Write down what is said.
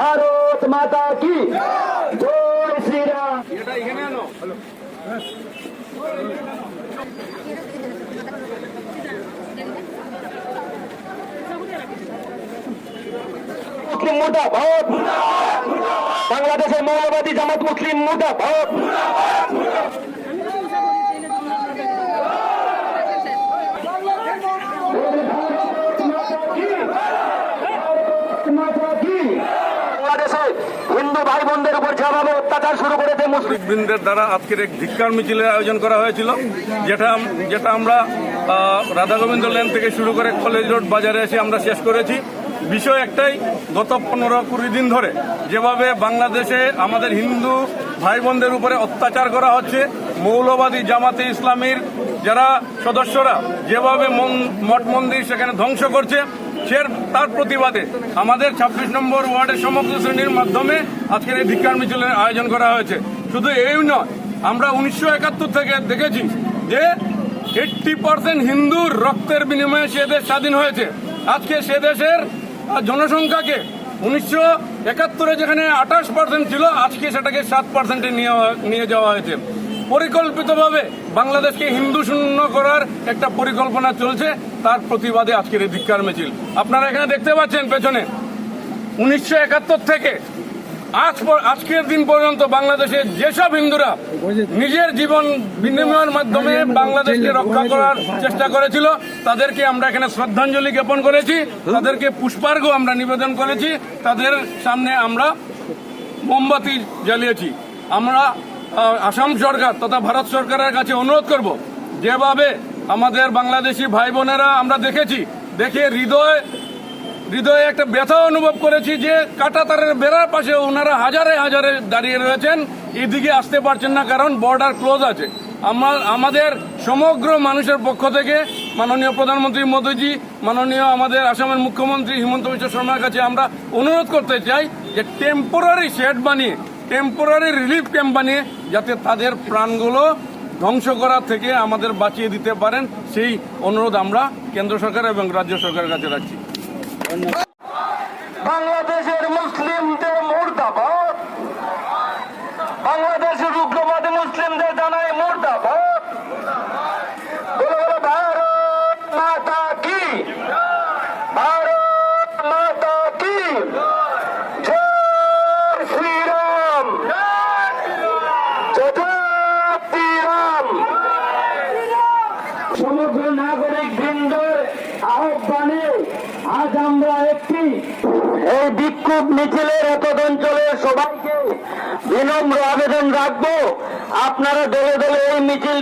ভারত মাতা কি? জয় শ্রীরাম। মুসলিম মুর্দাবাদ। বাংলাদেশের মৌলবাদী জামাত মুসলিম মুর্দাবাদ বাংলাদেশে ভাই বোনদের উপর অত্যাচার শুরু করেছে মুসলিম। বৃন্দের দ্বারা আজকের এক ধিক্কার মিছিলের আয়োজন করা হয়েছিল, যেটা যেটা আমরা রাধা গোবিন্দ লেন থেকে শুরু করে কলেজ রোড বাজারে এসে আমরা শেষ করেছি। বিষয় একটাই, গত পনেরো কুড়ি দিন ধরে যেভাবে বাংলাদেশে আমাদের হিন্দু ভাই বোনদের উপরে অত্যাচার করা হচ্ছে, মৌলবাদী জামাতে ইসলামীর যারা সদস্যরা যেভাবে মঠ মন্দির সেখানে ধ্বংস করছে সে তার প্রতিবাদে আমাদের ছাব্বিশ নম্বর ওয়ার্ডের সমগ্র শ্রেণির মাধ্যমে আজকের এই ধিক্কার মিছিলের আয়োজন করা হয়েছে। শুধু এই নয়, আমরা উনিশশো একাত্তর থেকে দেখেছি যে এইটটি পার্সেন্ট হিন্দুর রক্তের বিনিময়ে সে দেশ স্বাধীন হয়েছে। আজকে সে দেশের জনসংখ্যাকে উনিশশো একাত্তরে যেখানে আঠাশ পার্সেন্ট ছিল, আজকে সেটাকে সাত পার্সেন্টে নিয়ে যাওয়া হয়েছে। পরিকল্পিতভাবে বাংলাদেশকে হিন্দু শূন্য করার একটা পরিকল্পনা চলছে। তার প্রতিবাদে আজকের এই ধিক্কার মিছিল। আপনারা এখানে দেখতে পাচ্ছেন পেছনে। উনিশশো একাত্তর থেকে আজ আজকের দিন পর্যন্ত বাংলাদেশের যেসব হিন্দুরা নিজের জীবন বিনিময়ের মাধ্যমে বাংলাদেশকে রক্ষা করার চেষ্টা করেছিল, তাদেরকে আমরা এখানে শ্রদ্ধাঞ্জলি জ্ঞাপন করেছি, তাদেরকে পুষ্পার্ঘ আমরা নিবেদন করেছি, তাদের সামনে আমরা মোমবাতি জ্বালিয়েছি। আমরা আসাম সরকার তথা ভারত সরকারের কাছে অনুরোধ করব, যেভাবে আমাদের বাংলাদেশি ভাই বোনেরা আমরা দেখেছি, দেখে হৃদয়, হৃদয়ে একটা ব্যথা অনুভব করেছি যে কাটা তারের বেড়ার পাশে ওনারা হাজারে হাজারে দাঁড়িয়ে রয়েছেন। এদিকে আসতে পারছেন না কারণ বর্ডার ক্লোজ আছে। আমার, আমাদের সমগ্র মানুষের পক্ষ থেকে মাননীয় প্রধানমন্ত্রী মোদীজি, মাননীয় আমাদের আসামের মুখ্যমন্ত্রী হিমন্ত বিশ্ব শর্মার কাছে আমরা অনুরোধ করতে চাই যে টেম্পোরারি শেড বানিয়ে টেম্পোরারি রিলিফ ক্যাম্প বানিয়ে যাতে তাদের প্রাণগুলো ধ্বংস করা থেকে আমাদের বাঁচিয়ে দিতে পারেন, সেই অনুরোধ আমরা কেন্দ্র সরকার এবং রাজ্য সরকারের কাছে রাখছি বাংলাদেশের মুসলিমদের মুর্দাবাদ বাংলাদেশের উগ্রবাদী মুসলিমদের জানায় মুর্দাবাদ বলে বলে ভারত মাতা কি ভারত মাতা কি জয় শ্রীরাম জয় শ্রীরাম সমগ্র নাগরিক বৃন্দের আহ্বানে আজ আমরা একটি এই বিক্ষোভ মিছিলের এতদ অঞ্চলের সবাইকে বিনম্র আবেদন রাখব। আপনারা দলে দলে এই মিছিলটি